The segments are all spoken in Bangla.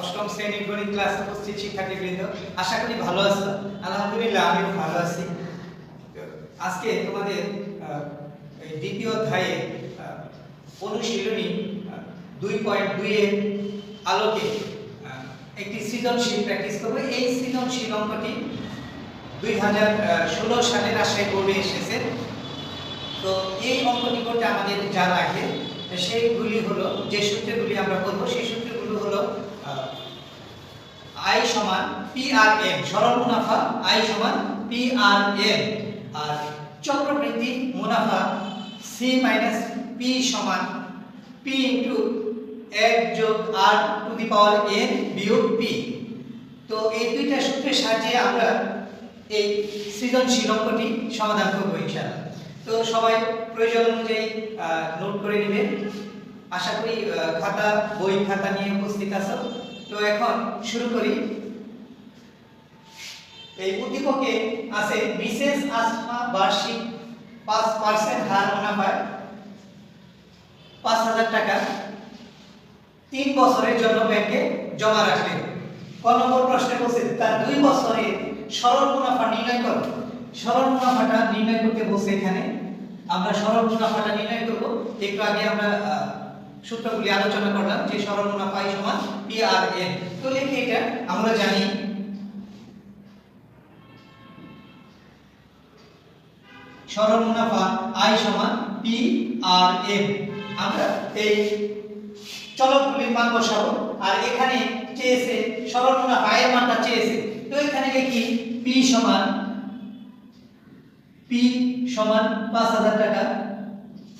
অষ্টম শ্রেণির গণিত ক্লাসে উপস্থিত শিক্ষার্থীবৃন্দ, আশা করি ভালো আছো। আলহামদুলিল্লাহ, আমিও ভালো আছি। আজকে তোমাদের দ্বিতীয় অধ্যায়ে অনুশীলনী দুই পয়েন্ট দুই এর আলোকে একটি সৃজনশীল প্র্যাকটিস করব। এই সৃজনশীল অঙ্কটি দুই হাজার ষোলো সালের আশায় বোর্ডে এসেছে। তো এই অঙ্কটি করতে আমাদের যা লাগে সেইগুলি হলো, যে সূত্রগুলি আমরা করব সেই আই সমান পি সরল মুনাফা, আই সমান পি আর আর চক্রবৃদ্ধি মুনাফা সি মাইনাস পি সমান পি ইন্টু এক যোগ r to the power n বিয়োগ পি তো এই দুইটা সূত্রের সাহায্যে আমরা এই সৃজনশীল অঙ্কটি সমাধান করব ইনশাআল্লাহ। তো সবাই প্রয়োজন অনুযায়ী নোট করে নেবেন। আশা করি খাতা, বই, খাতা নিয়ে উপস্থিত আছো। তো এখন শুরু করি। এই উদ্দীপকে আছে বিশেষ আসমা বার্ষিক পাঁচ পার্সেন্ট হার মুনাফায় পাঁচ হাজার টাকা। তিন বছরের জন্য ব্যাংকে জমা রাখলেন। ক নম্বর প্রশ্নে বলছে, তার দুই বছরে সরল মুনাফা নির্ণয় করো। সরল মুনাফাটা নির্ণয় করতে বলছে এখানে। আমরা সরল মুনাফাটা নির্ণয় করব। একটু আগে আমরা সূত্রগুলি আলোচনা করলাম, যে সরল I সমান পি আর এন তো লিখে এটা, আমরা জানি সরল মুনাফা আই সমান পি আর এম আমরা এই চলকগুলির মান বসাবো, আর এখানে চেয়েছে, সরল মুনাফা আয়ের মানটা চেয়েছে। তো এখানে লিখি পি সমান পি সমান পাঁচ হাজার টাকা।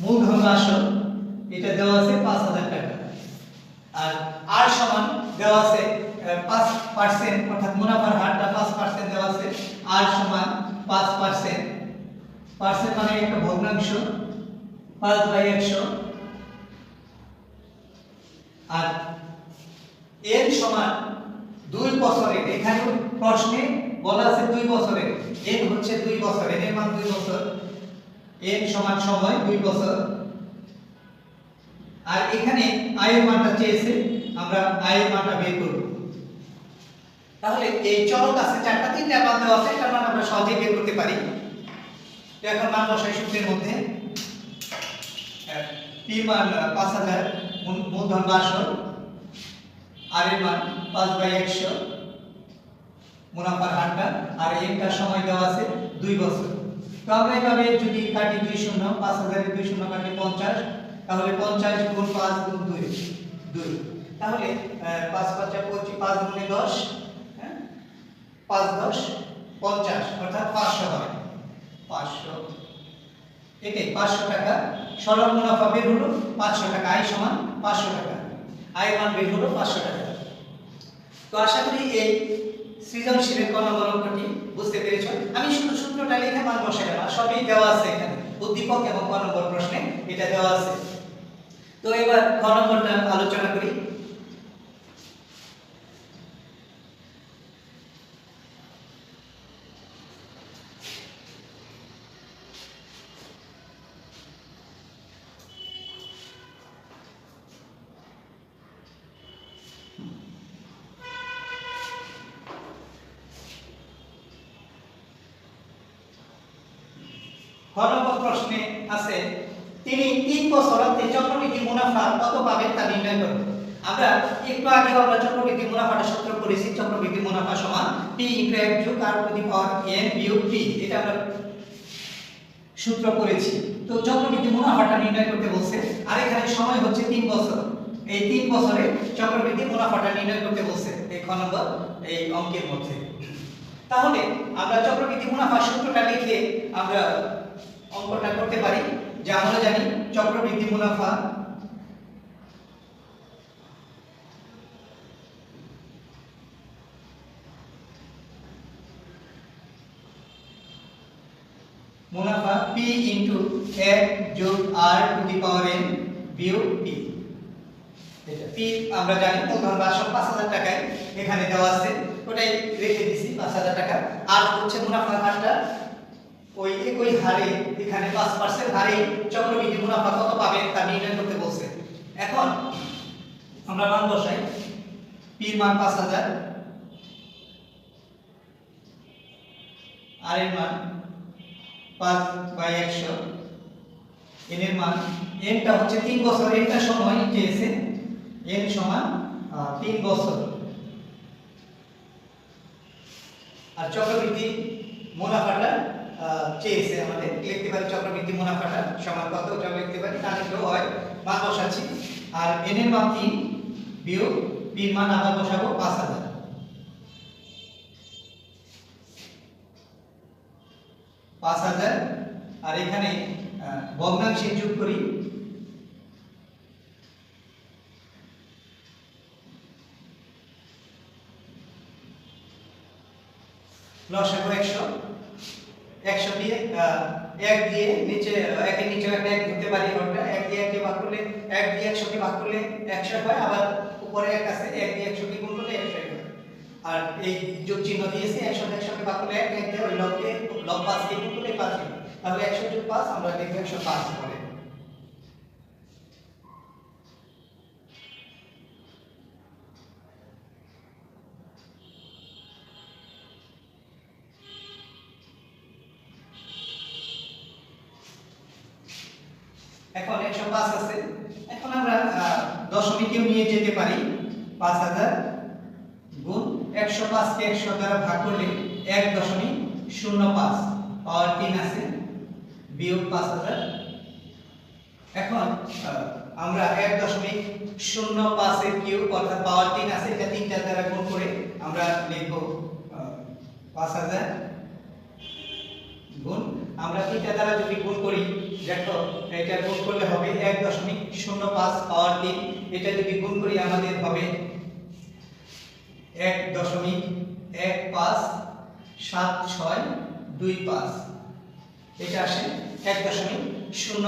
মূলধন আসল। এটা দেওয়া আছে পাঁচ হাজার টাকা। আর আর সমান দেওয়া আছে পাঁচ পার্সেন্ট অর্থাৎ মুনাফার হারটা পাঁচ পার্সেন্ট দেওয়া আছে। আর সমান পাঁচ পার্সেন্ট পার্সেন্ট মানে একটা ভগ্নাংশ, পাঁচ বাই একশো। আর এর সমান দুই বছরের, এখানে প্রশ্নে বলা আছে দুই বছরের। এন হচ্ছে দুই বছর এর মান দুই বছর। এন সমান সময় দুই বছর। আর এখানে আয়ের মানটা চেয়েছে, আমরা আয়ের মানটা বের করব। তাহলে এই চলক আছে, চারটা, তিনটা মান দেওয়া আছে এটা মান আমরা সহজেই বের করতে পারি। এখন মান বসাই সূত্রের মধ্যে। পি মান পাঁচ হাজার মূল- মূলধন বাসন আর এর মান পাঁচ বাই একশো, মুনাফার হারটা, আর এটার সময় দেওয়া আছে দুই বছর। তো আমরা এইভাবে যদি কাটি দুই শূন্য, পাঁচ হাজারের দুই শূন্য কাটি পঞ্চাশ তাহলে পঞ্চাশ গুণ পাঁচ গুণ দুই দুই। তাহলে পাঁচ পাঁচা পঁচিশ, পাঁচ গুণে দশ হ্যাঁ? পাঁচ দশ, পঞ্চাশ, অর্থাৎ পাঁচশো হয় পাঁচশো। এটাই পাঁচশো টাকা, সরল মুনাফা বের হলো পাঁচশো টাকা, আয় সমান পাঁচশো টাকা। আয় মান বের হলো পাঁচশো টাকা। তো আশা করি এই সৃজনশীলের অঙ্কটি বুঝতে পেরেছ। আমি শুধু সূত্রটা লিখে মান বসে গেলাম সবই দেওয়া আছে এখানে। উদ্দীপক এবং ক নম্বর প্রশ্নে এটা দেওয়া আছে। তো এবার ক নম্বরটা আলোচনা খ নম্বর প্রশ্নে আছে, তিনি তিন বছর চক্রবৃদ্ধি মুনাফা কত পাবেন তা নির্ণয় করুন? আমরা একটু আগে আমরা চক্রবৃদ্ধি মুনাফাটা সূত্র করেছি চক্রবৃদ্ধি মুনাফা সমান পি ইনটু এক যোগ আর টু দি পাওয়ার এন বিয়োগ টি এটা আমরা সূত্র করেছি তো চক্রবৃদ্ধি মুনাফাটা নির্ণয় করতে বলছে, আর এখানে সময় হচ্ছে তিন বছর। এই তিন বছরে চক্রবৃদ্ধি মুনাফাটা নির্ণয় করতে বলছে, এই খ নম্বর, এই অঙ্কের মধ্যে। তাহলে আমরা চক্রবৃদ্ধি মুনাফা সূত্রটা লিখে আমরা অঙ্কটা করতে পারি। যে আমরা জানি, চক্রবৃদ্ধি মুনাফা। মুনাফা p ইনটু 1 যোগ r to the power n বিয়োগ p এটা p, আমরা জানি মূলধন বাসন 5000 টাকায় এখানে দেওয়া আছে। ওটাই রেখে দিছি 5000 টাকা। আর হচ্ছে মুনাফার হারটা ওই একই হারে এখানে 5% হারে চক্রবৃদ্ধি মুনাফা কত পাবেন তা নির্ণয় করতে বলছে। এখন আমরা মান বসাই। পির মান পাঁচ হাজার। আর এর মান পাঁচ বাই একশো। এন এর মান এনটা হচ্ছে তিন বছর এনটা সময় চেয়েছে এন সমান তিন বছর। আর চক্রবৃদ্ধি মুনাফাটা চেয়েছে আমাদের। লিখতে পারি চক্রবৃদ্ধি মুনাফাটা? সমান কত ওটা লিখতে পারি না লিখলেও হয়। মান বসাচ্ছি। আর এন এর মান তিন, বিয়োগ পির মান আবার বসাবো, পাঁচ হাজার। পাঁচ হাজার। আর এখানে ভগ্নাংশে যোগ করি। লসাগু একশো। একশো দিয়ে এক দিয়ে নিচে, একের নিচে একটা এক ধরতে পারি ওটা এক দিয়ে এককে ভাগ করলে এক দিয়ে একশোকে ভাগ করলে একশো হয়, আবার উপরে এক আছে, এক দিয়ে একশোকে গুণ করলে একশো হয়। আর এই যোগ চিহ্ন দিয়েছে একশো একশোকে ভাগ করলে এক এক দিয়ে, ওই লবকে লব পাঁচকে গুণ করলে পাঁচ। তাহলে একশো যোগ পাঁচ, আমরা দেখব একশো পাঁচ করে এখন একশো পাঁচ আছে এখন আমরা আহ, দশমিকেও নিয়ে যেতে পারি, পাঁচ হাজার গুণ একশো পাঁচকে একশো দ্বারা ভাগ করলে এক দশমিক শূন্য পাঁচ পাওয়ার তিন আছে, বিয়োগ পাঁচ হাজার। এখন আমরা এক দশমিক শূন্য পাঁচের কিউব অর্থাৎ পাওয়ার তিন আছে, এটা তিনটা দ্বারা গুণ করে আমরা লিখব পাঁচ হাজার গুণ আমরা তিনটা দ্বারা যদি গুণ করি, দেখো, এটা গুণ করলে হবে এক দশমিক শূন্য পাঁচ পাওয়ার তিন। এটা যদি গুণ করি, আমাদের হবে এক দশমিক এক পাঁচ সাত ছয় দুই পাঁচ। এটা আসে এক দশমিক শূন্য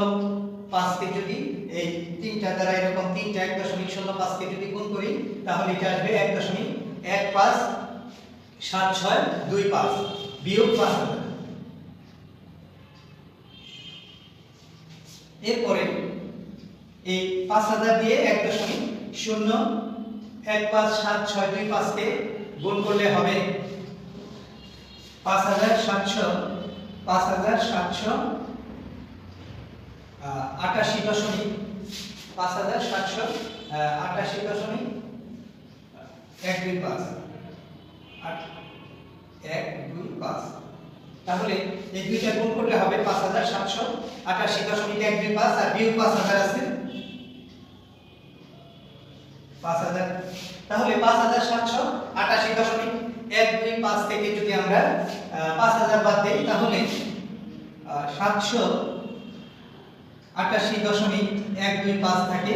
পাঁচকে যদি এই তিনটা দ্বারা এরকম তিনটা এক দশমিক শূন্য পাঁচকে যদি গুণ করি, তাহলে এটা আসবে এক দশমিক এক পাঁচ সাত ছয় দুই পাঁচ বিয়োগ পাঁচ হাজার এরপরে এই পাঁচ হাজার দিয়ে এক দশমিক শূন্য এক পাঁচ সাত ছয় দুই পাঁচকে গুণ করলে হবে পাঁচ হাজার সাতশো, পাঁচ হাজার সাতশো আটাশি দশমিক, পাঁচ হাজার সাতশো আটাশি দশমিক এক দুই পাঁচ। এক দুই পাঁচ। তাহলে এই দুইটা গুণ করলে হবে পাঁচ হাজার সাতশো। আটাশি দশমিক এক দুই পাঁচ, আর বিয়োগ পাঁচ হাজার আছে। পাঁচ হাজার। তাহলে পাঁচ হাজার সাতশো আটাশি দশমিক এক, দুই, পাঁচ থেকে যদি আমরা পাঁচ হাজার বাদ দিই, তাহলে সাতশো আটাশি দশমিক এক, দুই, পাঁচ থাকে।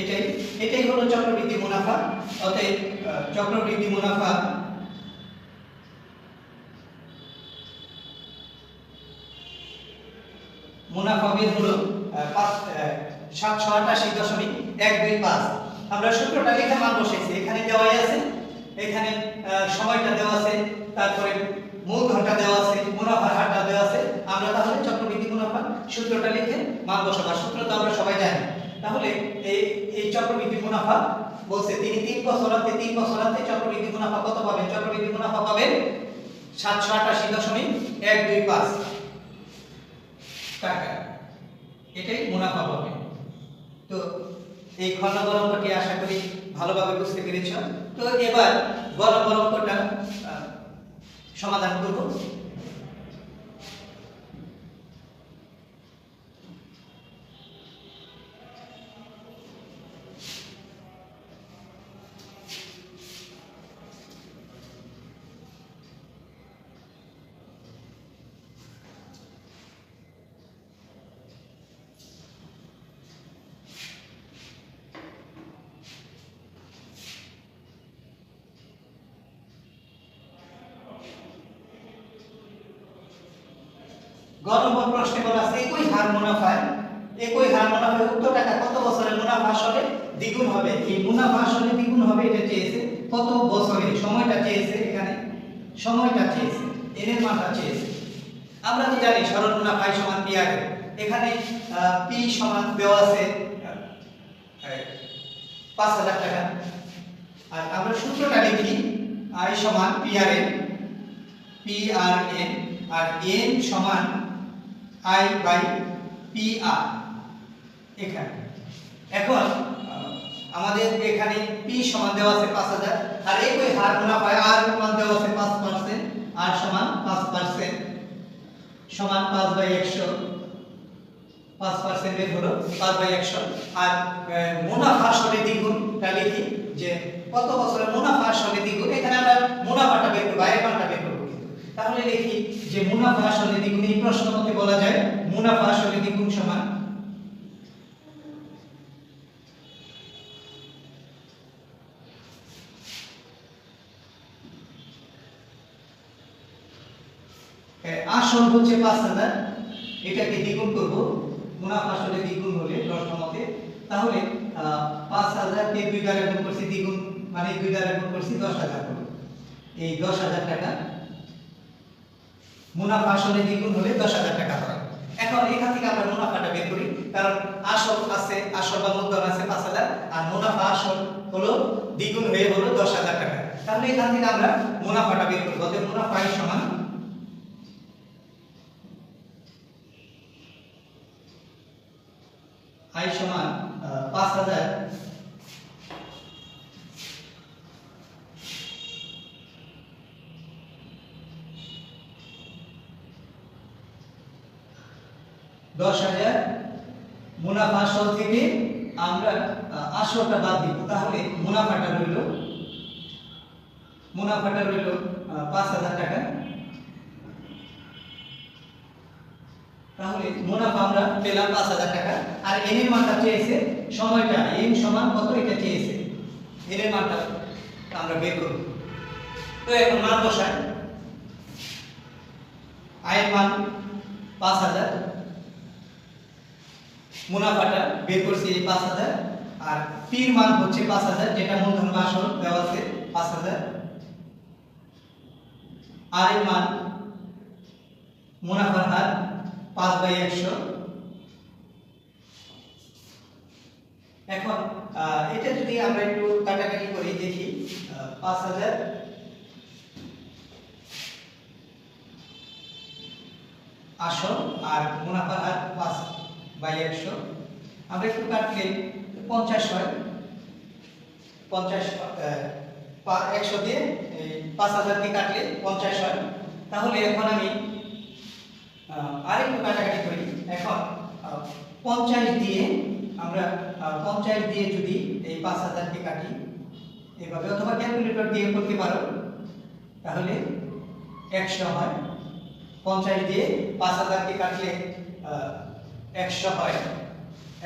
এটাই এটাই হলো চক্রবৃদ্ধি মুনাফা। অতএব চক্রবৃদ্ধি মুনাফা মুনাফা বের হলো সাতশো আটাশি দশমিক এক দুই পাঁচ। আমরা সূত্রটা লিখে মান বসেছি এখানে দেওয়াই আছে, এখানে সময়টা দেওয়া আছে, তারপরে মূলধনটা দেওয়া আছে, মুনাফার হারটা দেওয়া আছে। আমরা তাহলে চক্রবৃদ্ধি মুনাফা সূত্রটা লিখে মান বসাবো। সূত্র তো আমরা সবাই জানি। তাহলে এই এই চক্রবৃদ্ধি মুনাফা বলছে তিনি তিন বছর হাতে তিন বছর হাতে চক্রবৃদ্ধি মুনাফা কত পাবেন? চক্রবৃদ্ধি মুনাফা পাবেন সাতশো আটাশি দশমিক এক দুই পাঁচ। টাকা। এটাই মুনাফা হবে। তো এই খন্ড অঙ্কটি আশা করি ভালোভাবে বুঝতে পেরেছ? তো এবার অঙ্কটা সমাধান করব। গ নম্বর প্রশ্নে বলা আছে, একই হার মুনাফায়, একই হার মুনাফায় উক্ত টাকা কত বছরে মুনাফা আসলে? দ্বিগুণ হবে। এই মুনাফা আসলে দ্বিগুণ হবে, এটা চেয়েছে কত বছরে সময়টা চেয়েছে এখানে। সময়টা চেয়েছে। এর মানটা চেয়েছে। আমরা তো জানি, সরল মুনাফায় সমান পি আগে? এখানে পি সমান দেওয়া আছে পাঁচ হাজার টাকা। আর আমরা সূত্রটা লিখি আই সমান P R N P R N R N সমান আই বাই পি এখানে। এখন আমাদের এখানে পি সমান দেওয়া আছে পাঁচ হাজার। আর একই হার মুনাফায় আর সমান দেওয়া আছে পাঁচ পার্সেন্ট আর সমান পাঁচ পার্সেন্ট সমান পাঁচ বাই একশো। পাঁচ পার্সেন্টের হলো পাঁচ বাই একশো। আর আহ, মুনাফা আসলে দ্বিগুণটা লিখি যে কত বছরের মুনাফা আসলে দ্বিগুণ এখানে আমরা মুনাফাটা বের করব আয়ের মানটা বের করব কিন্তু। তাহলে লিখি যে মুনাফা আসলে দ্বিগুণ, এই প্রশ্ন মতে বলা যায় মুনাফা আসলে দ্বিগুণ সমান। আসল হচ্ছে পাঁচ হাজার, এটাকে দ্বিগুণ করব। মুনাফা আসলে দ্বিগুণ হলে, প্রশ্ন মতে, তাহলে পাঁচ হাজারকে দুই দ্বারা গুণ করছি দ্বিগুণ মানে দুই দ্বারা গুণ করছি দশ হাজার এই দশ হাজার টাকা মুনাফা আসলে দ্বিগুণ হলে দশ হাজার টাকা হয় এখন এখান থেকে আমরা মুনাফাটা বের করি, কারণ আসল আছে, আসল বা মূলধন আছে পাঁচ হাজার, আর মুনাফা আসল হলো, দ্বিগুণ হয়ে হলো দশ হাজার টাকা। তাহলে এখান থেকে আমরা মুনাফাটা বের করব, অতএব মুনাফা সমান আয় সমান পাঁচ হাজার দশ হাজার মুনাফা আসল থেকে আমরা আসলটা বাদ দিব তাহলে মুনাফাটা রইল মুনাফাটা রইল পাঁচ হাজার টাকা। তাহলে মুনাফা আমরা পেলাম পাঁচ হাজার টাকা। আর এন এর মানটা চেয়েছে সময়টা এন সমান কত এটা চেয়েছে? এন এর মানটা আমরা বের করব। তো এখন মান বসাই। আয়ের মান পাঁচ হাজার। মুনাফাটা বের করছি এই পাঁচ হাজার, আর পির মান হচ্ছে পাঁচ হাজার, যেটা মূলধন বা আসল দেওয়া আছে পাঁচ হাজার। আর এর মান মুনাফার হার পাঁচ বাই একশো। এখন এটা যদি আমরা একটু কাটাকাটি করি, দেখি পাঁচ হাজার। আসল আর মুনাফার হার পাঁচ বাই একশো। আমরা একটু কাটলে পঞ্চাশ হয়। পঞ্চাশ একশো দিয়ে পাঁচ হাজার দিয়ে কাটলে পঞ্চাশ হয়। তাহলে এখন আমি আরেকটু কাটাকাটি করি। এখন পঞ্চাশ দিয়ে আমরা পঞ্চাশ দিয়ে যদি এই পাঁচ হাজারকে কাটি, এভাবে অথবা ক্যালকুলেটর দিয়ে করতে পারো। তাহলে একশো হয়। পঞ্চাশ দিয়ে পাঁচ হাজারকে কাটলে একশো হয়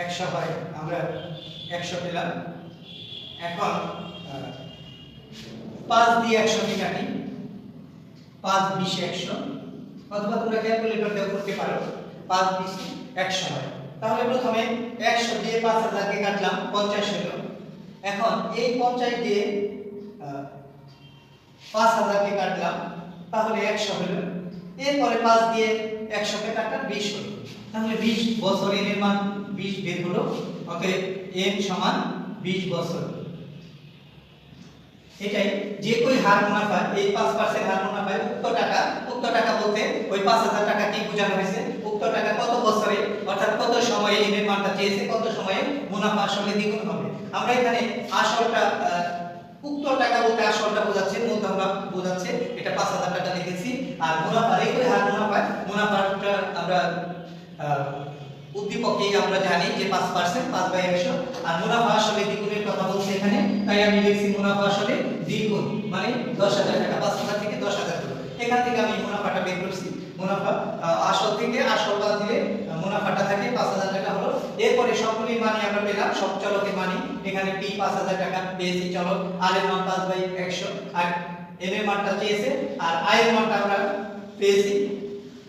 একশো হয়, আমরা একশো পেলাম। এখন পাঁচ দিয়ে একশোকে কাটি পাঁচ বিশ একশো, অথবা তোমরা ক্যালকুলেটর দিয়ে করতে পারো, পাঁচ বিশ একশো হয়। তাহলে প্রথমে একশো দিয়ে পাঁচ হাজারকে কাটলাম, পঞ্চাশ হলো। এখন এই পঞ্চাশ দিয়ে পাঁচ হাজারকে কাটলাম, তাহলে একশো হলো। এরপরে পাঁচ দিয়ে একশোকে কাটলাম, বিশ হলো। তাহলে বিশ বছর এর মান বিশ বের হলো, অতএব এন সমান বিশ বছর। এটাই, যে কই হার মুনাফা, এই পাঁচ পার্সেন্ট হার মুনাফা উক্ত টাকা উক্ত টাকা বলতে ওই পাঁচ হাজার টাকা কি বোঝানো হয়েছে? উক্ত টাকা কত বছরে, অর্থাৎ কত সময়ে এনের মানটা চেয়েছে, কত সময়ে মুনাফা আসলে দ্বিগুণ হবে? আমরা এখানে আসলটা উক্ত টাকা বলতে আসলটা বোঝাচ্ছে মূলধনটা বোঝাচ্ছে, এটা পাঁচ হাজার টাকা লিখেছি, আর মুনাফা কই হার মুনাফা মুনাফাটা আমরা আহ, উদ্দীপকে আমরা জানি যে পাঁচ পার্সেন্ট পাঁচ বাই একশো। আর মুনাফা আসলে দ্বিগুণের কথা বলছে এখানে তাই আমি লিখছি মুনাফা আসলে দ্বিগুণ মানে দশ হাজার টাকা পাঁচ হাজার থেকে দশ হাজার এখান থেকে আমি মুনাফাটা বের করছি। মুনাফা আসল থেকে আসল বাদ দিলে মুনাফাটা থাকে পাঁচ হাজার টাকা হলো। এরপরে সবগুলির মানি আমরা পেলাম সব চলকের মানি। এখানে পি পাঁচ হাজার টাকা পেয়েছি চলক আর এর মান পাঁচ বাই একশো। আর এম এর মানটা চেয়েছে আর আয়ের মানটা আমরা পেয়েছি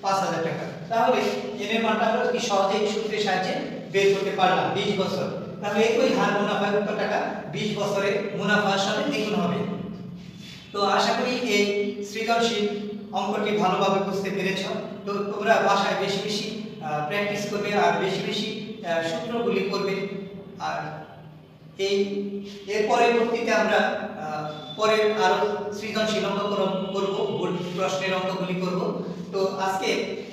পাঁচ হাজার টাকা। তাহলে এন এর মানটা কি সহজেই সূত্রের সাহায্যে বের করতে পারলাম বিশ বছর। তাহলে একই হার মুনাফা কত টাকা বিশ বছরে মুনাফার সাথে দ্বিগুণ হবে। তো আশা করি এই সৃজনশীল অঙ্কটি ভালোভাবে বুঝতে পেরেছ। তো তোমরা বাসায় বেশি বেশি প্র্যাকটিস করবে আর বেশি বেশি সূত্রগুলি করবে আর এই, এর পরবর্তীতে আমরা পরে আরও সৃজনশীল অঙ্ক করব প্রশ্নের অঙ্কগুলি করব। তো আজকে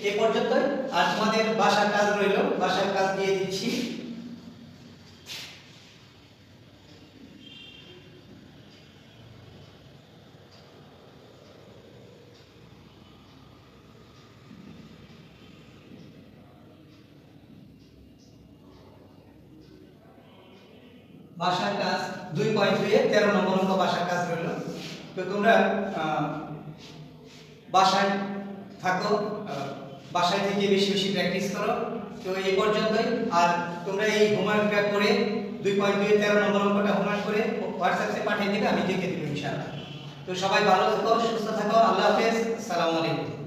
এ পর্যন্তই। আর তোমাদের বাসার কাজ রইল, বাসার কাজ দিয়ে দিচ্ছি ভাষার কাজ দুই পয়েন্ট দুই তেরো নম্বর অঙ্ক ভাষার কাজ রইল। তো তোমরা বাসায় থাকো বাসায় থেকে বেশি বেশি প্র্যাকটিস করো। তো এই পর্যন্তই। আর তোমরা এই হোমওয়ার্কটা করে দুই পয়েন্ট দুই তেরো নম্বর অঙ্কটা হোমওয়ার্ক করে হোয়াটসঅ্যাপে পাঠিয়ে দিবে আমি দেখে দেবো ইনশাআল্লাহ। তো সবাই ভালো থাকো, সুস্থ থাকো। আল্লাহ হাফেজ। আসসালামু আলাইকুম।